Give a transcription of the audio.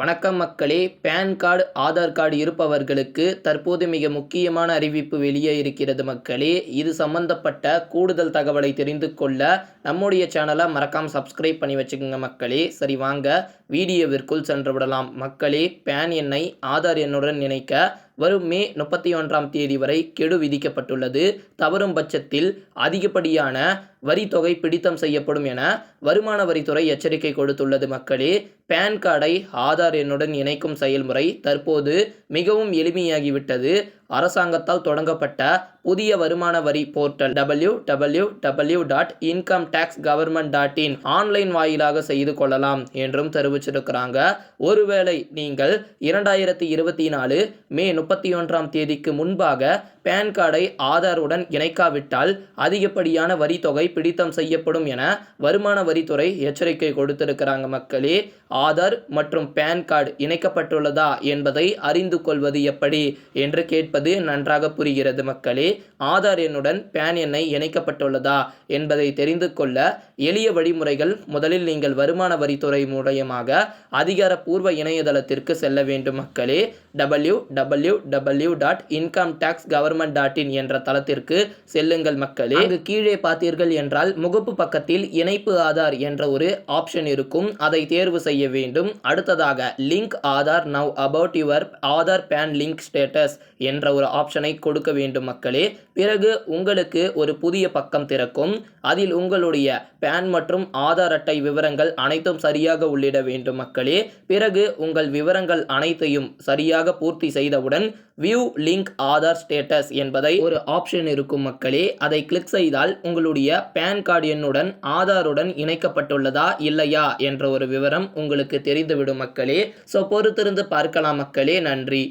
வணக்கம் மக்களே. Pan card Aadhaar card இருப்பவர்களுக்கு தற்போது மிக முக்கியமான அறிவிப்பு வெளியே இருக்கிறது மக்களே. இது சம்பந்தப்பட்ட கூடுதல் தகவலை தெரிந்து கொள்ள நம்முடைய சேனலை மறக்காமல் சப்ஸ்கிரைப் பண்ணி வச்சுக்கோங்க மக்களே. சரி வாங்க வீடியோவிற்குள் சென்று விடலாம். மக்களே பேன் எண்ணை ஆதார் எண்ணுடன் இணைக்க வரும் மே முப்பத்தி ஒன்றாம் தேதி வரை கெடு விதிக்கப்பட்டுள்ளது. தவறும் பட்சத்தில் அதிகப்படியான வரித்தொகை பிடித்தம் செய்யப்படும் என வருமான வரித்துறை எச்சரிக்கை கொடுத்துள்ளது மக்களே. பேன் கார்டை ஆதார் எண்ணுடன் இணைக்கும் செயல்முறை தற்போது மிகவும் எளிமையாகிவிட்டது. அரசாங்கத்தால் தொடங்கப்பட்ட புதிய வருமான வரி portal W W W dot income tax government dot in online வாயிலாக செய்து கொள்ளலாம் என்றும் தெரிவிச்சிருக்கிறாங்க. ஒருவேளை நீங்கள் இரண்டாயிரத்தி இருபத்தி நாலு மே முப்பத்தி ஒன்றாம் தேதிக்கு முன்பாக பேன் கார்டை ஆதாருடன் இணைக்காவிட்டால் அதிகப்படியான வரி தொகை பிடித்தம் செய்யப்படும் என வருமான வரித்துறை எச்சரிக்கை கொடுத்திருக்கிறாங்க மக்களே. ஆதார் மற்றும் பேன் கார்டு இணைக்கப்பட்டுள்ளதா என்பதை அறிந்து கொள்வது எப்படி? என்று கேட்பது நன்றாக புரிகிறது மக்களே. ஆதார் எண்ணுடன் பேன் எண்ணை இணைக்கப்பட்டுள்ளதா என்பதை தெரிந்து கொள்ள எளிய வழிமுறைகள் முதலில் நீங்கள் வருமான வரித்துறை மூலயமாக அதிகாரப்பூர்வ இணையதளத்திற்கு செல்ல வேண்டும் மக்களே. W W W dot income tax government dot in என்ற தளத்திற்கு செல்லுங்கள் மக்களே. அங்கு கீழே பார்த்தீர்கள் என்றால் முகப்பு பக்கத்தில் இணைப்பு ஆதார் என்ற ஒரு ஆப்ஷன் இருக்கும். அதை தேர்வு செய்ய வேண்டும். அடுத்ததாக link Aadhaar now about your Aadhaar PAN link status என்ற என்ற ஒரு ஆப்ஷனை கொடுக்க வேண்டும் மக்களே. பிறகு உங்களுக்கு ஒரு புதிய பக்கம் திறக்கும். அதில் உங்களுடைய பேன் மற்றும் ஆதார் அட்டை விவரங்கள் அனைத்தும் சரியாக உள்ளிட வேண்டும் மக்களே. பிறகு உங்கள் விவரங்கள் அனைத்தையும் சரியாக பூர்த்தி செய்தவுடன் வியூ லிங்க் ஆதார் ஸ்டேட்டஸ் என்பதை ஒரு ஆப்ஷன் இருக்கும் மக்களே. அதை கிளிக் செய்தால் உங்களுடைய பேன் கார்டு எண்ணுடன் ஆதாருடன் இணைக்கப்பட்டுள்ளதா இல்லையா என்ற ஒரு விவரம் உங்களுக்கு தெரிந்துவிடும் மக்களே. ஸோ பொறுத்திருந்து பார்க்கலாம் மக்களே. நன்றி.